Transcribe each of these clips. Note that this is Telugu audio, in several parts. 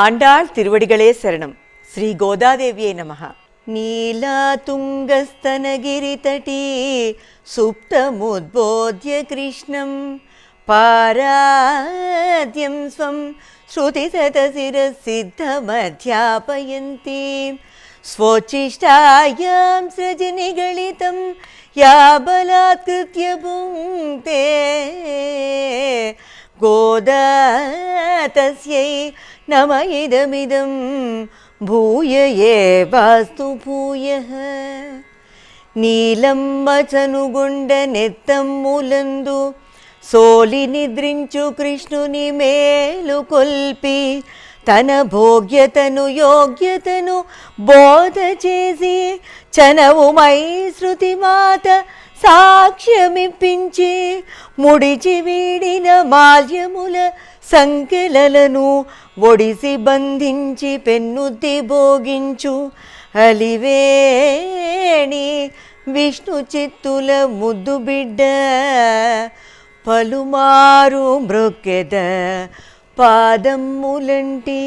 ஆண்டாள் திருவடிகளே சரணம் ஸ்ரீ கோதாதேவியை நமः नीलातुङ्गस्तनगिरितटी सुप्तमुद्बोध्य कृष्णं पाराद्यं स्वं श्रुतिशतशिरसिद्धमध्यापयन्ती स्वोच्छिष्टायां सृजनिगलितं या बलात्कृत्य भुङ्क्ते गोदा तस्यै नम इदमिदं भूय एवास्तु भूयः నీలమ్మచనుగుండ నెత్తమ్ములందు సోలి నిద్రించు కృష్ణుని మేలు కొల్పి తన భోగ్యతను యోగ్యతను బోధ చేసి చనవుమై శృతి మాత సాక్ష్యమిప్పించి ముడిచి వీడిన మాల్యముల సంకెలలను ఒడిసి బంధించి పెన్నుద్ది భోగించు అలివేణి విష్ణు చిత్తుల ముద్దు బిడ్డ. పలుమారు మృక్కెద పాదమ్ములంటి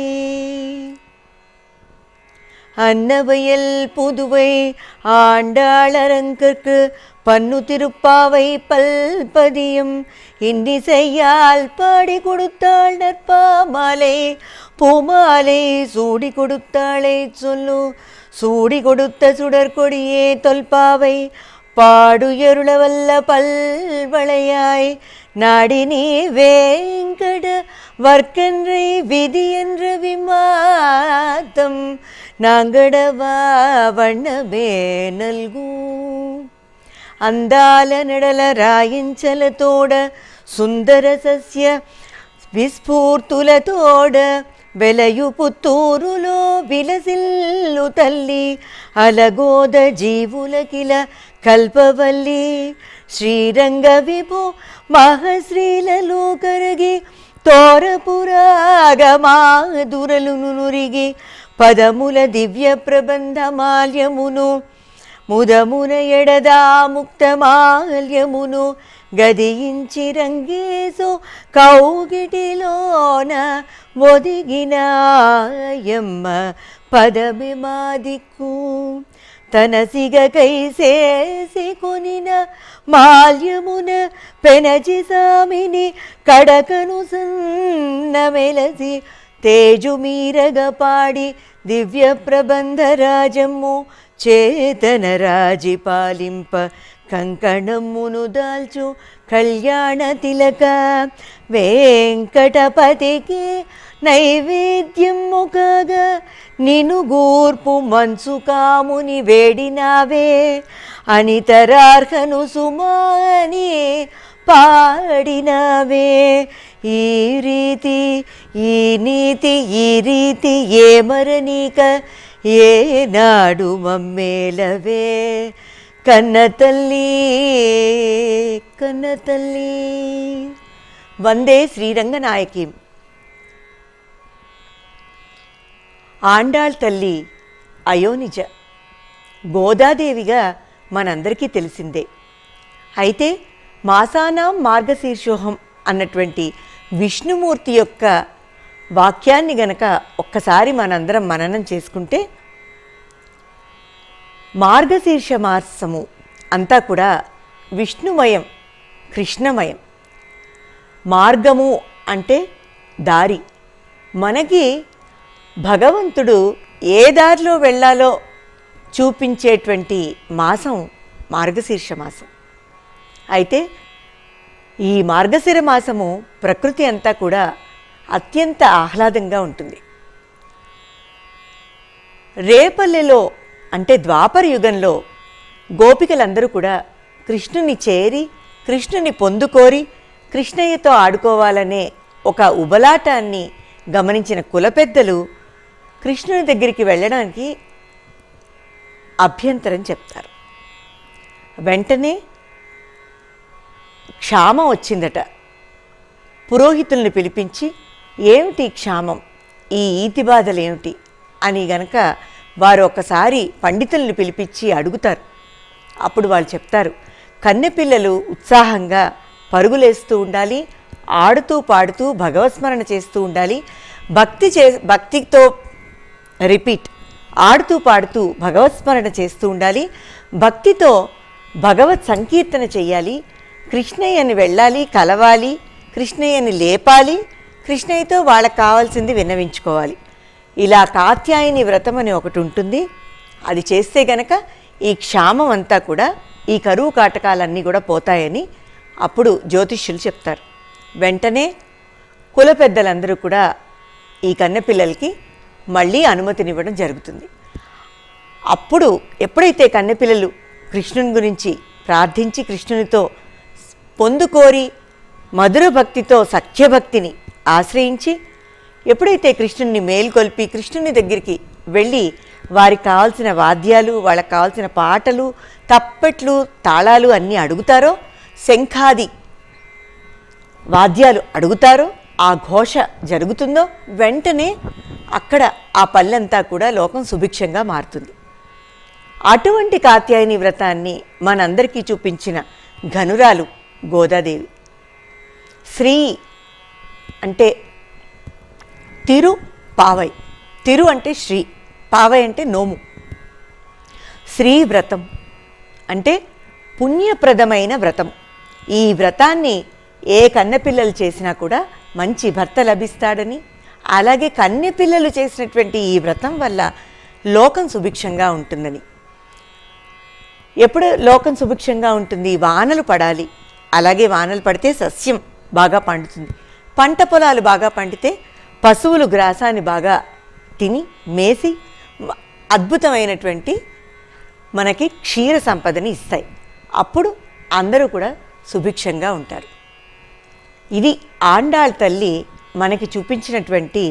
அன்னவயல் புதுவை ஆண்டாளரங்கற்கு பன்னு திருப்பாவை பல்பதியும் இன்னிசையால் பாடி கொடுத்தாள் நற்பாமாலை. பூமாலை சூடி கொடுத்தாளை சொல்லு. சூடி கொடுத்த சுடற்கொடியே தொல்பாவை. பாடுயருளவல்ல பல்வளையாய். நாடினி வேங்கட வர்க்கன்றை விதி என்ற விமாத்தம் நாங்கடவா வண்ணமே நல்கூ అందాల నెడల రాయించలతోడ సుందర సస్య విస్ఫూర్తులతోడ వెలయు పుత్తూరులో విలసిల్లు తల్లి అలగోద జీవులకిల కల్పవల్లి శ్రీరంగ విభో మహశ్రీలలో కరగి తోరపురాగమాదురలును నురిగి పదముల దివ్య ప్రబంధమాల్యమును ముదమున ఎడదా ముక్తమాల్యమును గదియించి రంగేసు కౌగిటిలోన ఒదిగినాయమ్మ పదమి మాదిక్కు తన సిగకై చేసి కొనిన మాల్యమున పెనజి సామిని కడకను సన్నమెలసి తేజు మీరగ పాడి దివ్య ప్రబంధ రాజమ్ము చేతన రాజి పాలింప కంకణమ్మును దాల్చు కళ్యాణ తిలక. వెంకటపతికి నైవేద్యము కాగా నిను గూర్పు మంచు కాముని వేడినావే. అనితరార్హను సుమాని పాడినావే. ఈ రీతి ఈ నీతి ఈ రీతి ఏమరనీక ఏనాడు మమ్మేలవే? కన్న తల్లి కన్న తల్లి. వందే శ్రీరంగనాయకి. ఆండాళ్ తల్లి అయోనిజ. గోదాదేవిగా మనందరికీ తెలిసిందే. అయితే మాసానాం మార్గశీర్షోహం అన్నటువంటి విష్ణుమూర్తి యొక్క వాక్యాన్ని గనక ఒక్కసారి మనందరం మననం చేసుకుంటే మార్గశీర్ష మాసము అంతా కూడా విష్ణుమయం కృష్ణమయం. మార్గము అంటే దారి. మనకి భగవంతుడు ఏ దారిలో వెళ్ళాలో చూపించేటువంటి మాసం మార్గశీర్ష మాసం అయితే ఈ మార్గశిర మాసము ప్రకృతి అంతా కూడా అత్యంత ఆహ్లాదంగా ఉంటుంది. రేపల్లెలో అంటే ద్వాపర యుగంలో గోపికలందరూ కూడా కృష్ణుని చేరి కృష్ణుని పొందుకోరి కృష్ణయ్యతో ఆడుకోవాలనే ఒక ఉబలాటాన్ని గమనించిన కులపెద్దలు కృష్ణుని దగ్గరికి వెళ్ళడానికి అభ్యంతరం చెప్తారు. వెంటనే క్షామం వచ్చిందట. పురోహితుల్ని పిలిపించి ఏమిటి క్షామం? ఈ ఈతి బాధలు ఏమిటి అని గనక వారు ఒకసారి పండితుల్ని పిలిపించి అడుగుతారు. అప్పుడు వాళ్ళు చెప్తారు కన్నెపిల్లలు ఉత్సాహంగా పరుగులేస్తూ ఉండాలి ఆడుతూ పాడుతూ భగవత్స్మరణ చేస్తూ ఉండాలి భక్తి చే భక్తితో రిపీట్ ఆడుతూ పాడుతూ భగవత్స్మరణ చేస్తూ ఉండాలి భక్తితో భగవత్ సంకీర్తన చేయాలి కృష్ణయ్యని వెళ్ళాలి కలవాలి కృష్ణయ్యని లేపాలి కృష్ణయ్యతో వాళ్ళకి కావాల్సింది విన్నవించుకోవాలి. ఇలా కాత్యాయని వ్రతం అని ఒకటి ఉంటుంది. అది చేస్తే గనక ఈ క్షామం అంతా కూడా ఈ కరువు కాటకాలన్నీ కూడా పోతాయని అప్పుడు జ్యోతిష్యులు చెప్తారు. వెంటనే కుల పెద్దలందరూ కూడా ఈ కన్నెపిల్లలకి మళ్ళీ అనుమతినివ్వడం జరుగుతుంది. అప్పుడు ఎప్పుడైతే కన్నెపిల్లలు కృష్ణుని గురించి ప్రార్థించి కృష్ణునితో పొందుకోరి మధుర భక్తితో సత్యభక్తిని ఆశ్రయించి ఎప్పుడైతే కృష్ణుని మేల్కొల్పి కృష్ణుని దగ్గరికి వెళ్ళి వారికి కావాల్సిన వాద్యాలు వాళ్ళకి కావాల్సిన పాటలు తప్పెట్లు తాళాలు అన్నీ అడుగుతారో శంఖాది వాద్యాలు అడుగుతారో ఆ ఘోష జరుగుతుందో వెంటనే అక్కడ ఆ పల్లెంతా కూడా లోకం సుభిక్షంగా మారుతుంది. అటువంటి కాత్యాయని వ్రతాన్ని మనందరికీ చూపించిన ఘనురాలు గోదాదేవి. శ్రీ అంటే తిరు పావై. తిరు అంటే శ్రీ పావై అంటే నోము. శ్రీ వ్రతం అంటే పుణ్యప్రదమైన వ్రతం. ఈ వ్రతాన్ని ఏ కన్నెపిల్లలు చేసినా కూడా మంచి భర్త లభిస్తాడని అలాగే కన్నెపిల్లలు చేసినటువంటి ఈ వ్రతం వల్ల లోకం సుభిక్షంగా ఉంటుందని. ఎప్పుడు లోకం సుభిక్షంగా ఉంటుంది? వానలు పడాలి. అలాగే వానలు పడితే సస్యం బాగా పండుతుంది. పంట పొలాలు బాగా పండితే పశువులు గ్రాసాన్ని బాగా తిని మేసి అద్భుతమైనటువంటి మనకి క్షీర సంపదని ఇస్తాయి. అప్పుడు అందరూ కూడా సుభిక్షంగా ఉంటారు. ఇది ఆండాళ్ తల్లి మనకి చూపించినటువంటి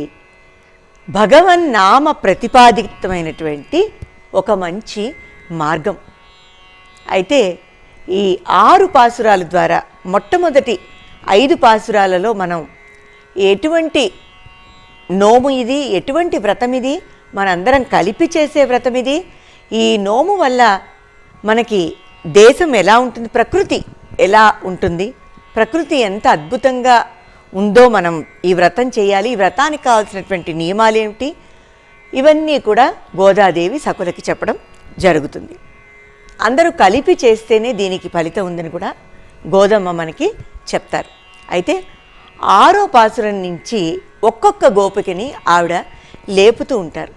భగవన్ నామ ప్రతిపాదితమైనటువంటి ఒక మంచి మార్గం. అయితే ఈ ఆరు పాసురాల ద్వారా మొట్టమొదటి ఐదు పాసురాలలో మనం ఎటువంటి నోము ఇది ఎటువంటి వ్రతం ఇది మనందరం కలిపి చేసే వ్రతం ఇది. ఈ నోము వల్ల మనకి దేశం ఎలా ఉంటుంది ప్రకృతి ఎలా ఉంటుంది ప్రకృతి ఎంత అద్భుతంగా ఉందో మనం ఈ వ్రతం చేయాలి. ఈ వ్రతానికి కావాల్సినటువంటి నియమాలు ఏమిటి ఇవన్నీ కూడా గోదాదేవి సకులకి చెప్పడం జరుగుతుంది. అందరూ కలిపి చేస్తేనే దీనికి ఫలితం ఉందని కూడా గోదమ్మ మనకి చెప్తారు. అయితే ఆరో పాసురం నుంచి ఒక్కొక్క గోపికని ఆవిడ లేపుతూ ఉంటారు.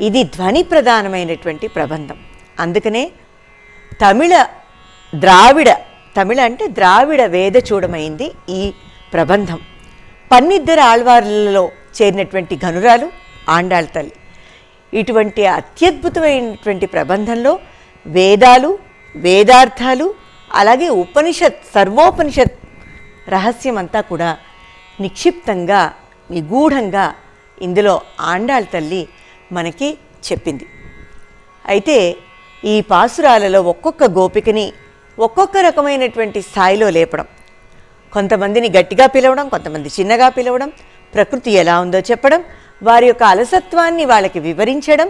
ఇది ధ్వని ప్రధానమైనటువంటి ప్రబంధం. అందుకనే తమిళ ద్రావిడ తమిళ అంటే ద్రావిడ వేద చూడమైంది ఈ ప్రబంధం. పన్నిద్దరు ఆళ్వార్లలో చేరినటువంటి ఘనురాలు ఆండాళ్ తల్లి. ఇటువంటి అత్యద్భుతమైనటువంటి ప్రబంధంలో వేదాలు వేదార్థాలు అలాగే ఉపనిషత్ సర్వోపనిషత్ రహస్యం అంతా కూడా నిక్షిప్తంగా నిగూఢంగా ఇందులో ఆండాళ్ తల్లి మనకి చెప్పింది. అయితే ఈ పాసురాలలో ఒక్కొక్క గోపికని ఒక్కొక్క రకమైనటువంటి స్థాయిలో లేపడం కొంతమందిని గట్టిగా పిలవడం కొంతమంది చిన్నగా పిలవడం ప్రకృతి ఎలా ఉందో చెప్పడం వారి యొక్క అలసత్వాన్ని వాళ్ళకి వివరించడం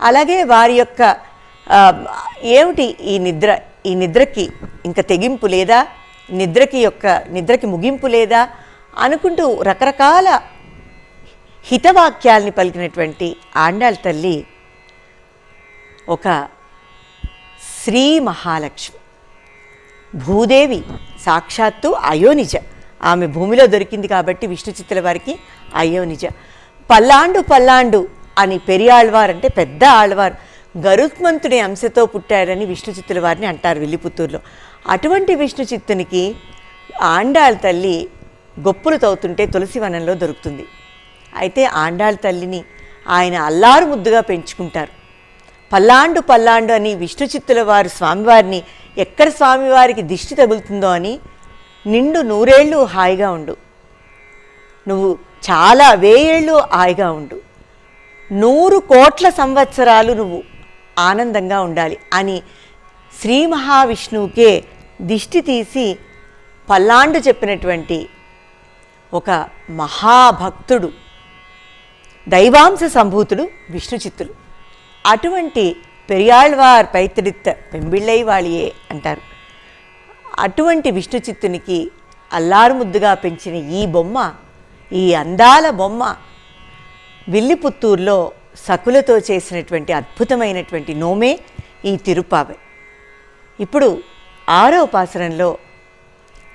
అలాగే వారి యొక్క ఏమిటి ఈ నిద్ర? ఈ నిద్రకి ఇంకా తెగింపు లేదా? నిద్రకి యొక్క నిద్రకి ముగింపు లేదా? అనుకుంటూ రకరకాల హితవాక్యాల్ని పలికినటువంటి ఆండాళ్ళ తల్లి ఒక శ్రీ మహాలక్ష్మి. భూదేవి సాక్షాత్తు అయోనిజ. ఆమె భూమిలో దొరికింది కాబట్టి విష్ణు చిత్తుల వారికి అయోనిజ. పల్లాండు పల్లాండు అని పెరియాళ్వారు అంటే పెద్ద ఆళ్వారు. గరుత్మంతుడి అంశతో పుట్టారని విష్ణు చిత్తుల వారిని అంటారు విల్లిపుత్తూరులో. అటువంటి విష్ణు చిత్తునికి ఆండాళ్ తల్లి గొప్పులు తవ్వుతుంటే తులసి వనంలో దొరుకుతుంది. అయితే ఆండాళ్ తల్లిని ఆయన అల్లారు ముద్దుగా పెంచుకుంటారు. పల్లాండు పల్లాండు అని విష్ణు చిత్తుల వారు స్వామివారిని ఎక్కడ స్వామివారికి దిష్టి తగులుతుందో అని నిండు నూరేళ్ళు హాయిగా ఉండు. నువ్వు చాలా వేయేళ్ళు హాయిగా ఉండు. నూరు కోట్ల సంవత్సరాలు నువ్వు ఆనందంగా ఉండాలి అని శ్రీ మహావిష్ణువుకే దిష్టి తీసి పల్లాండు చెప్పినటువంటి ఒక మహాభక్తుడు దైవాంశ సంభూతుడు విష్ణు చిత్తులు అటువంటి పెరియాళ్వార్ పైతిరిత్త పెంబిళ్ళై వాళియే అంటారు. అటువంటి విష్ణు చిత్తునికి ముద్దుగా పెంచిన ఈ బొమ్మ ఈ అందాల బొమ్మ విల్లిపుత్తూరులో సకులతో చేసినటువంటి అద్భుతమైనటువంటి నోమే ఈ తిరుపావై ఇప్పుడు ఆరవ పాసురంలో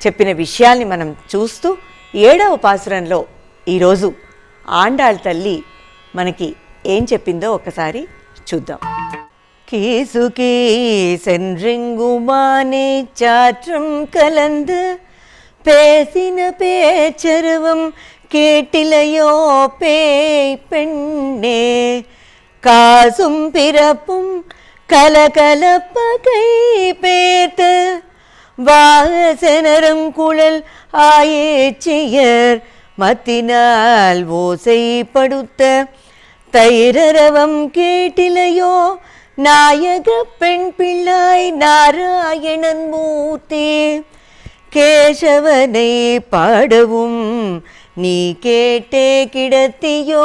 చెప్పిన విషయాల్ని మనం చూస్తూ ఏడవ పాసురంలో ఈరోజు ఆండాళ్ తల్లి మనకి ఏం చెప్పిందో ఒకసారి చూద్దాం கீசுகீ சென்றிங்குமானே சாற்றும் கலந்து பேசின பேச்சருவம் கேட்டிலையோ பேய் பெண்ணே. காசும் பிறப்பும் கலகலப்பகை பேத்து. வாசனரும் குழல் ஆயேச்சியர். மத்தினால் ஓசைப்படுத்த தைரரவம் கேட்டிலையோ. நாயக பெண் பிள்ளாய் நாராயணன் மூர்த்தி. கேசவனை பாடவும் நீ கேட்டே கிடத்தியோ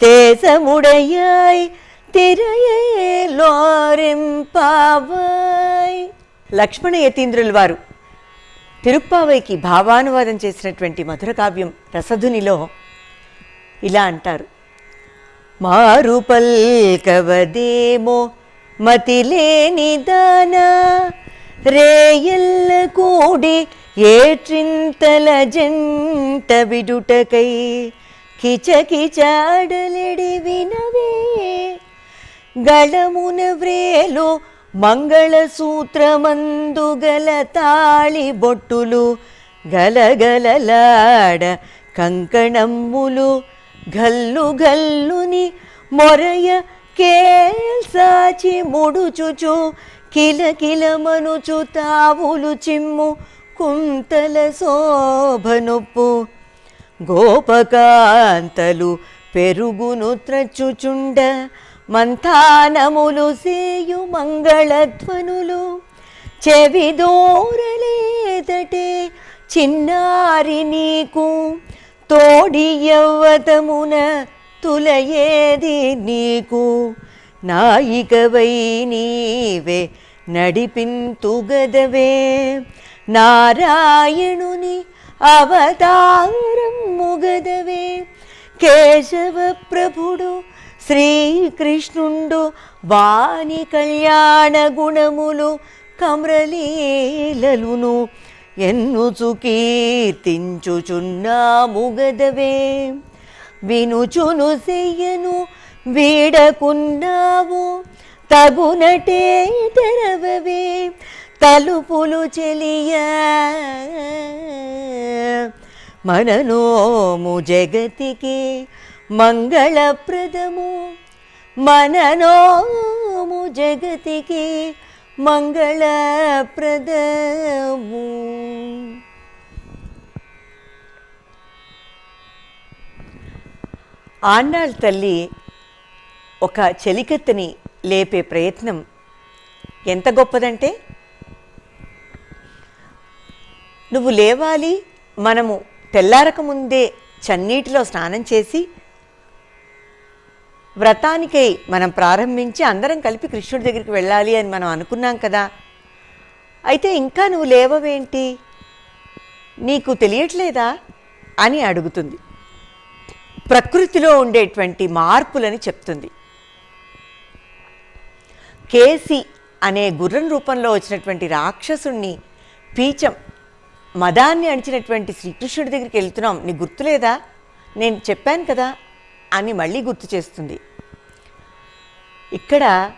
தேசமுடையாய் తిరయేలోరింపావాయ్ లక్ష్మణ యతీంద్రుల వారు తిరుప్పావైకి భావానువాదం చేసినటువంటి మధుర కావ్యం రసధునిలో ఇలా అంటారు మారు పల్కవదేమో మతిలేని దానా రేయల్ల కూడి ఏట్రింతల జంట విడుటకై కిచకిచాడలిడి వినవే. గళమున వ్రేలు మంగళసూత్రమందు గల తాళి బొట్టులు గలగలలాడ కంకణమ్ములు గల్లు గల్లుని మొరయ కేల్సాచి ముడుచుచు కిలకిల మనుచు తావులు చిమ్ము కుంతల శోభనొప్పు. గోపకాంతలు పెరుగును త్రచుచుండ మంథానములు సేయు మంగళధ్వనులు. చెవి దోరలేదటే చిన్నారి నీకు తోడి యవ్వతమున తులయేది నీకు. నాయికవై నీవే నడిపింతుగదవే నారాయణుని అవతారం ముగదవే. కేశవ ప్రభుడు శ్రీకృష్ణుండు వాణి కళ్యాణ గుణములు కమ్రలీలలును ఎన్నుచు కీర్తించుచున్నాము గదవే వినుచును చెయ్యను వీడకున్నావు తగునటే తెరవవే తలుపులు చెలియ. మననోము జగతికి మంగళప్రదము. మననోము జగతికి మంగళప్రదము. ఆండాళ్ తల్లి ఒక చెలికత్తని లేపే ప్రయత్నం ఎంత గొప్పదంటే నువ్వు లేవాలి మనము తెల్లారకముందే చన్నీటిలో స్నానం చేసి వ్రతానికై మనం ప్రారంభించి అందరం కలిపి కృష్ణుడి దగ్గరికి వెళ్ళాలి అని మనం అనుకున్నాం కదా. అయితే ఇంకా నువ్వు లేవవేంటి? నీకు తెలియట్లేదా? అని అడుగుతుంది. ప్రకృతిలో ఉండేటువంటి మార్పులని చెప్తుంది. కేసి అనే గుర్రం రూపంలో వచ్చినటువంటి రాక్షసుణ్ణి పీచం మదాన్ని అణిచినటువంటి శ్రీకృష్ణుడి దగ్గరికి వెళ్తున్నాం. నీకు గుర్తులేదా? నేను చెప్పాను కదా అని మళ్ళీ గుర్తు చేస్తుంది. ఇక్కడ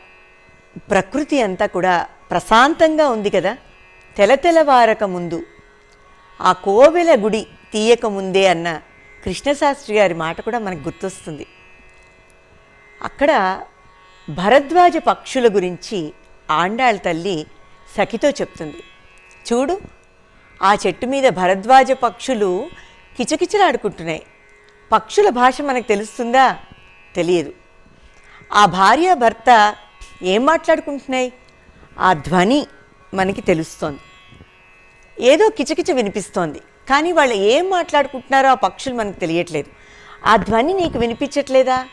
ప్రకృతి అంతా కూడా ప్రశాంతంగా ఉంది కదా. తెలతెలవారక ముందు ఆ కోవెల గుడి తీయక ముందే అన్న కృష్ణశాస్త్రి గారి మాట కూడా మనకు గుర్తొస్తుంది. అక్కడ భరద్వాజ పక్షుల గురించి ఆండాళ్ళ తల్లి సఖితో చెప్తుంది. చూడు ఆ చెట్టు మీద భరద్వాజ పక్షులు కిచకిచలాడుకుంటున్నాయి. పక్షుల భాష మనకు తెలుస్తుందా? తెలియదు. ఆ భార్య భర్త ఏం మాట్లాడుకుంటున్నాయి? ఆ ధ్వని మనకి తెలుస్తోంది. ఏదో కిచకిచ వినిపిస్తోంది. కానీ వాళ్ళు ఏం మాట్లాడుకుంటున్నారో ఆ పక్షులు మనకు తెలియట్లేదు. ఆ ధ్వని నీకు వినిపించట్లేదా?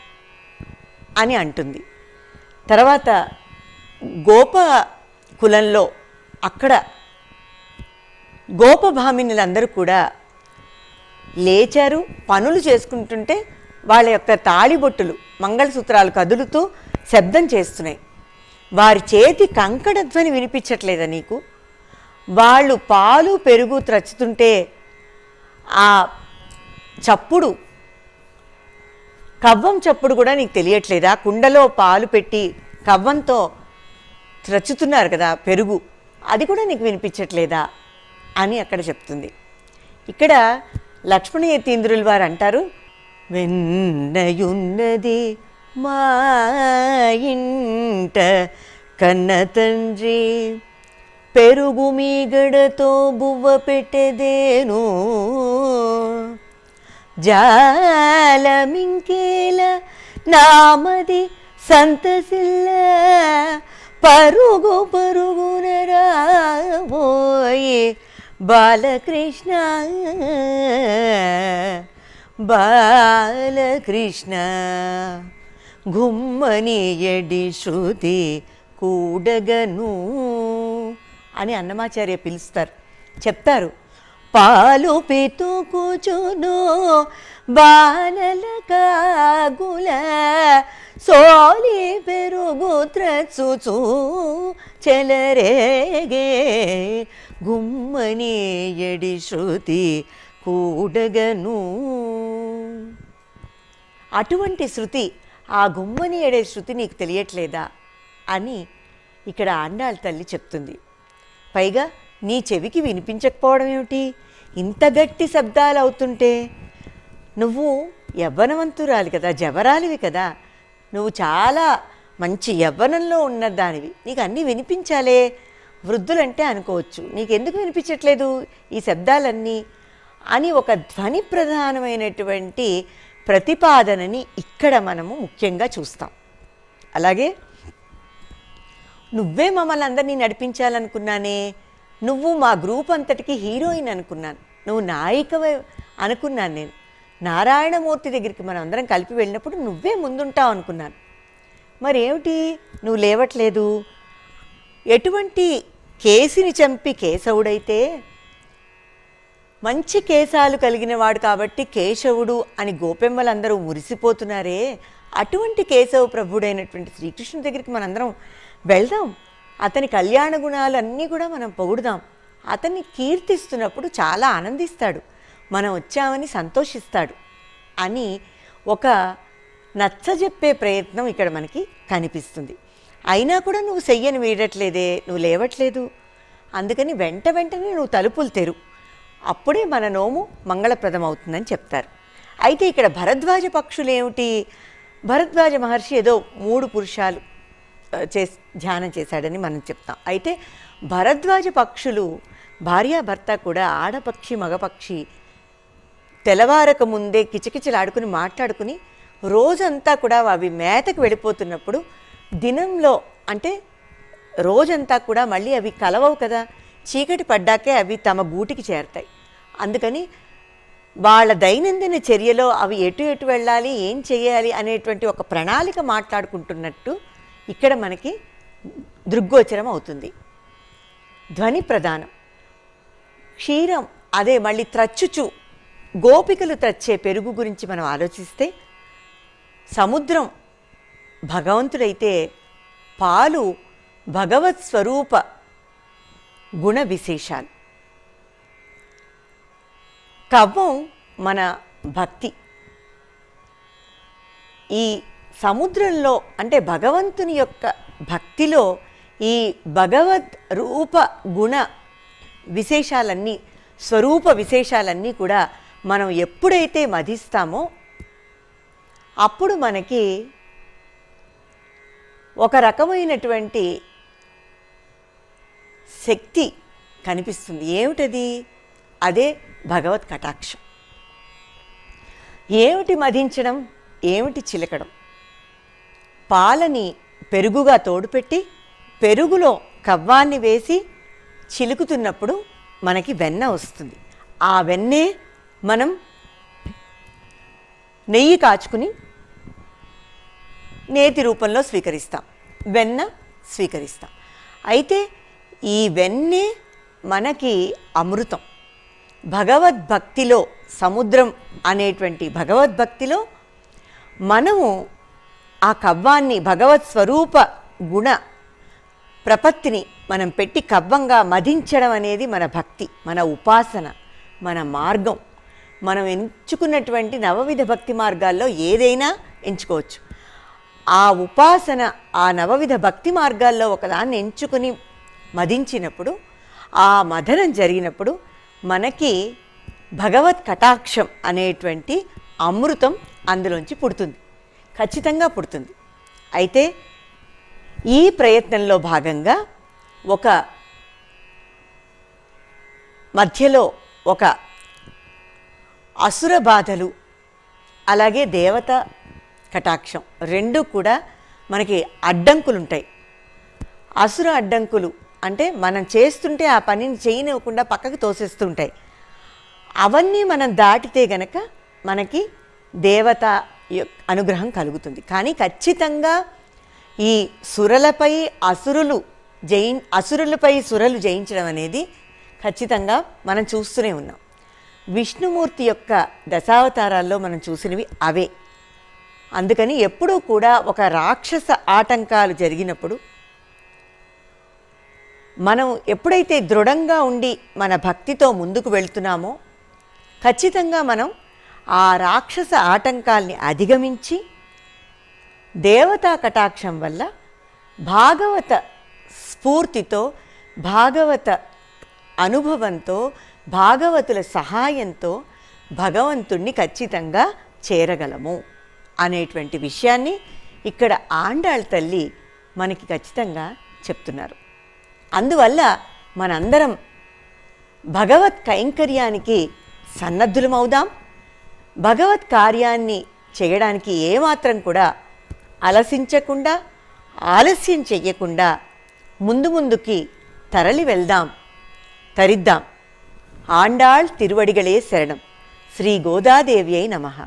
అని అంటుంది. తర్వాత గోప కులంలో అక్కడ గోపభామినులందరూ కూడా లేచారు పనులు చేసుకుంటుంటే వాళ్ళ యొక్క తాళిబొట్టులు మంగళసూత్రాలు కదులుతూ శబ్దం చేస్తున్నాయి. వారి చేతి కంకణ ధ్వని వినిపించట్లేదా నీకు? వాళ్ళు పాలు పెరుగు త్రచ్చుతుంటే ఆ చప్పుడు కవ్వం చప్పుడు కూడా నీకు తెలియట్లేదా? కుండలో పాలు పెట్టి కవ్వంతో త్రచ్చుతున్నారు కదా పెరుగు. అది కూడా నీకు వినిపించట్లేదా? అని అక్కడ చెప్తుంది. ఇక్కడ లక్ష్మణ యతీంద్రుల వారు అంటారు వెన్నయున్నది మా ఇంట కన్న తండ్రి పెరుగు మీగడతో బువ్వ పెట్టెదేను జాలమింకేల నామది సంతసిల్ల పరుగు పరుగున రాబోయే బాలకృష్ణ. బాలకృష్ణ గుమ్మని ఎడి శృతి కూడగను అని అన్నమాచార్య పిలుస్తారు. చెప్తారు. పాలు పెతుకుచును బాలల కాగుల సోలి పెరుగు త్రచుచు చెలరేగే గుమ్మని ఎడి శృతి కూడగను. అటువంటి శృతి ఆ గుమ్మని ఎడే శృతి నీకు తెలియట్లేదా అని ఇక్కడ ఆండాళ్ళ తల్లి చెప్తుంది. పైగా నీ చెవికి వినిపించకపోవడం ఏమిటి? ఇంత గట్టి శబ్దాలు అవుతుంటే నువ్వు యవ్వనవంతురాలి కదా జవరాలివి కదా. నువ్వు చాలా మంచి యవ్వనంలో ఉన్న దానివి నీకు అన్నీ వినిపించాలే. వృద్ధులంటే అనుకోవచ్చు. నీకు ఎందుకు వినిపించట్లేదు ఈ శబ్దాలన్నీ? అని ఒక ధ్వని ప్రధానమైనటువంటి ప్రతిపాదనని ఇక్కడ మనము ముఖ్యంగా చూస్తాం. అలాగే నువ్వే మమ్మల్ని అందరినీ నడిపించాలనుకున్నానే. నువ్వు మా గ్రూప్ అంతటికి హీరోయిన్ అనుకున్నాను. నువ్వు నాయికవే అనుకున్నాను నేను. నారాయణమూర్తి దగ్గరికి మనం అందరం కలిపి వెళ్ళినప్పుడు నువ్వే ముందుంటావు అనుకున్నాను. మరి ఏమిటి నువ్వు లేవట్లేదు. ఎటువంటి కేసిని చంపి కేశవుడైతే? మంచి కేశాలు కలిగిన వాడు కాబట్టి కేశవుడు అని గోపెమ్మలందరూ మురిసిపోతున్నారే. అటువంటి కేశవ ప్రభుడైనటువంటి శ్రీకృష్ణుడి దగ్గరికి మనందరం వెళ్దాం. అతని కళ్యాణ గుణాలు అన్నీ కూడా మనం పొగుడుదాం. అతన్ని కీర్తిస్తున్నప్పుడు చాలా ఆనందిస్తాడు. మనం వచ్చామని సంతోషిస్తాడు అని ఒక నచ్చజెప్పే ప్రయత్నం ఇక్కడ మనకి కనిపిస్తుంది. అయినా కూడా నువ్వు చెయ్యని వీడట్లేదే నువ్వు లేవట్లేదు. అందుకని వెంట వెంటనే నువ్వు తలుపులు తెరు. అప్పుడే మన నోము మంగళప్రదం అవుతుందని చెప్తారు. అయితే ఇక్కడ భరద్వాజ పక్షులు ఏమిటి భరద్వాజ మహర్షి ఏదో మూడు పురుషాలు. చే ధ్యానం చేశాడని మనం చెప్తాం. అయితే భరద్వాజ పక్షులు భార్యాభర్త కూడా ఆడపక్షి మగపక్షి తెల్లవారక ముందే కిచకిచలాడుకుని మాట్లాడుకుని రోజంతా కూడా అవి మేతకు వెళ్ళిపోతున్నప్పుడు దినంలో అంటే రోజంతా కూడా మళ్ళీ అవి కలవవు కదా. చీకటి పడ్డాకే అవి తమ గూటికి చేరతాయి. అందుకని వాళ్ళ దైనందిన చర్యలో అవి ఎటు ఎటు వెళ్ళాలి ఏం చేయాలి అనేటువంటి ఒక ప్రణాళిక మాట్లాడుకుంటున్నట్టు ఇక్కడ మనకి దృగ్గోచరం అవుతుంది. ధ్వని ప్రధానం. క్షీరం అదే మళ్ళీ త్రచ్చుచు గోపికలు త్రచ్చే పెరుగు గురించి మనం ఆలోచిస్తే సముద్రం భగవంతుడైతే పాలు భగవత్ స్వరూప గుణ విశేషాలు. కవ్వం మన భక్తి. ఈ సముద్రంలో అంటే భగవంతుని యొక్క భక్తిలో ఈ భగవద్ రూప గుణ విశేషాలన్నీ స్వరూప విశేషాలన్నీ కూడా మనం ఎప్పుడైతే మధిస్తామో అప్పుడు మనకి ఒక రకమైనటువంటి శక్తి కనిపిస్తుంది. ఏమిటది? అదే భగవత్ కటాక్షం. ఏమిటి మధించడం? ఏమిటి చిలకడం? పాలని పెరుగుగా తోడుపెట్టి పెరుగులో కవ్వాన్ని వేసి చిలుకుతున్నప్పుడు మనకి వెన్న వస్తుంది. ఆ వెన్నే మనం నెయ్యి కాచుకుని నేతి రూపంలో స్వీకరిస్తాం. వెన్న స్వీకరిస్తాం. అయితే ఈ వెన్నే మనకి అమృతం. భగవద్భక్తిలో సముద్రం అనేటువంటి భగవద్భక్తిలో మనము ఆ కవ్వాన్ని భగవత్ స్వరూప గుణ ప్రపత్తిని మనం పెట్టి కవ్వంగా మదించడం అనేది మన భక్తి మన ఉపాసన మన మార్గం. మనం ఎంచుకున్నటువంటి నవవిధ భక్తి మార్గాల్లో ఏదైనా ఎంచుకోవచ్చు. ఆ ఉపాసన ఆ నవవిధ భక్తి మార్గాల్లో ఒకదాన్ని ఎంచుకుని మదించినప్పుడు ఆ మదనం జరిగినప్పుడు మనకి భగవత్ కటాక్షం అనేటువంటి అమృతం అందులోంచి పుడుతుంది. ఖచ్చితంగా పుడుతుంది. అయితే ఈ ప్రయత్నంలో భాగంగా ఒక మధ్యలో ఒక అసుర బాధలు అలాగే దేవత కటాక్షం రెండు కూడా మనకి అడ్డంకులు ఉంటాయి అసుర అడ్డంకులు అంటే మనం చేస్తుంటే ఆ పనిని చేయనివ్వకుండా పక్కకు తోసేస్తుంటాయి అవన్నీ మనం దాటితే గనక మనకి దేవత అనుగ్రహం కలుగుతుంది. కానీ ఖచ్చితంగా ఈ సురలపై అసురులు జయి అసురులపై సురలు జయించడం అనేది ఖచ్చితంగా మనం చూస్తూనే ఉన్నాం. విష్ణుమూర్తి యొక్క దశావతారాల్లో మనం చూసినవి అవే. అందుకని ఎప్పుడూ కూడా ఒక రాక్షస ఆటంకాలు జరిగినప్పుడు మనం ఎప్పుడైతే దృఢంగా ఉండి మన భక్తితో ముందుకు వెళ్తున్నామో ఖచ్చితంగా మనం ఆ రాక్షస ఆటంకాల్ని అధిగమించి దేవతా కటాక్షం వల్ల భాగవత స్ఫూర్తితో భాగవత అనుభవంతో భాగవతుల సహాయంతో భగవంతుణ్ణి ఖచ్చితంగా చేరగలము అనేటువంటి విషయాన్ని ఇక్కడ ఆండాళ్ తల్లి మనకి ఖచ్చితంగా చెప్తున్నారు. అందువల్ల మనందరం భగవత్ కైంకర్యానికి సన్నద్ధులమవుదాం. భగవత్ కార్యాన్ని చేయడానికి ఏమాత్రం కూడా అలసించకుండా ఆలస్యం చెయ్యకుండా ముందు ముందుకి తరలి వెళ్దాం తరిద్దాం. ఆండాళ్ తిరువడిగలే శరణం. శ్రీ గోదాదేవి అయి నమః.